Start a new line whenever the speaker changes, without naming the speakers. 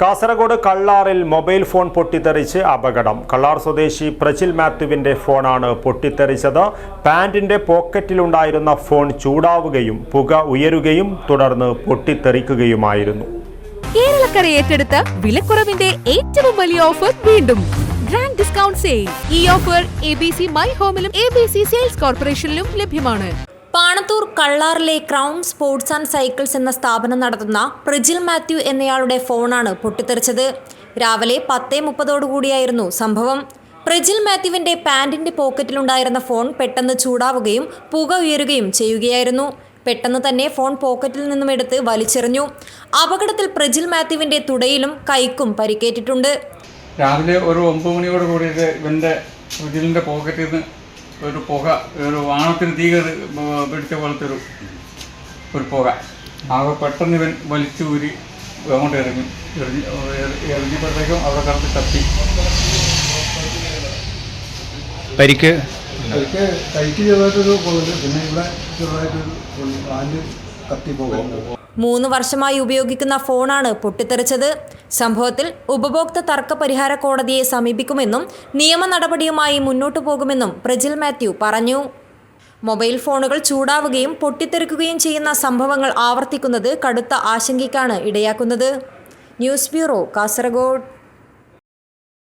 Kasaragod കള്ളാറിൽ mobile phone പൊട്ടിത്തെറിച്ച് അപകടം. കള്ളാർ സ്വദേശി പ്രജിൽ മാത്യുവിന്റെ ഫോണാണ് പൊട്ടിത്തെറിച്ചത്. പാന്റിന്റെ പോക്കറ്റിലുണ്ടായിരുന്ന ഫോൺ ചൂടാവുകയും പുക ഉയരുകയും തുടർന്ന് പൊട്ടിത്തെറിക്കുകയുമായിരുന്നു.
കേരളക്കര ഏറ്റെടുത്ത വിലക്കുറവിന്റെ ഏറ്റവും വലിയ ഓഫർ വീണ്ടും. Grand discount sale. ഈ offer A B C my ഹോമിലും A B C sales കോർപ്പറേഷനിലും ലഭ്യമാണ്.
പാണത്തൂർ കള്ളാറിലെ ക്രൗൺ സ്പോർട്സ് ആൻഡ് സൈക്കിൾസ് എന്ന സ്ഥാപനം നടത്തുന്ന പ്രിജിൽ മാത്യു എന്നയാളുടെ ഫോണാണ് പൊട്ടിത്തെറിച്ചത്. രാവിലെ പത്തേ മുപ്പതോടുകൂടിയായിരുന്നു സംഭവം. പ്രിജിൽ മാത്യുവിന്റെ പാന്റിന്റെ പോക്കറ്റിലുണ്ടായിരുന്ന ഫോൺ പെട്ടെന്ന് ചൂടാവുകയും പുക ഉയരുകയും ചെയ്യുകയായിരുന്നു. പെട്ടെന്ന് തന്നെ ഫോൺ പോക്കറ്റിൽ നിന്നും എടുത്ത് വലിച്ചെറിഞ്ഞു. അപകടത്തിൽ പ്രജിൽ മാത്യുവിന്റെ തുടയിലും കൈക്കും പരിക്കേറ്റിട്ടുണ്ട്.
രാവിലെ ഒരു ഒമ്പത് മണിയോട് കൂടിയിട്ട് ഇവന്റെ പ്രിജിലിന്റെ പോക്കറ്റിൽ നിന്ന് ഒരു പുക ഒരു വാണത്തിന് തീ കയറി പിടിച്ച പോലത്തെ ഒരു ഒരു പുക. ആകെ പെട്ടെന്ന് ഇവൻ വലിച്ചു ഊരി അങ്ങോട്ട് ഇറങ്ങി എറിഞ്ഞ് എറി- എറിഞ്ഞപ്പോഴത്തേക്കും അവിടെ കിടന്ന് കത്തി
പരിക്ക്?
പരിക്ക് കൈക്ക് ചെറുതായിട്ടൊരു പിന്നെ ഇവിടെ ചെറുതായിട്ടൊരു കാൽ കത്തി പോകും
മൂന്ന് വർഷമായി ഉപയോഗിക്കുന്ന ഫോണാണ് പൊട്ടിത്തെറിച്ചത്. സംഭവത്തിൽ ഉപഭോക്തൃ തർക്ക പരിഹാര കോടതിയെ സമീപിക്കുമെന്നും നിയമ നടപടിയുമായി മുന്നോട്ടു പോകുമെന്നും പ്രജിൽ മാത്യു പറഞ്ഞു. മൊബൈൽ ഫോണുകൾ ചൂടാവുകയും പൊട്ടിത്തെറിക്കുകയും ചെയ്യുന്ന സംഭവങ്ങൾ ആവർത്തിക്കുന്നത് കടുത്ത ആശങ്കയ്ക്കാണ് ഇടയാക്കുന്നത്. News bureau Kasaragod.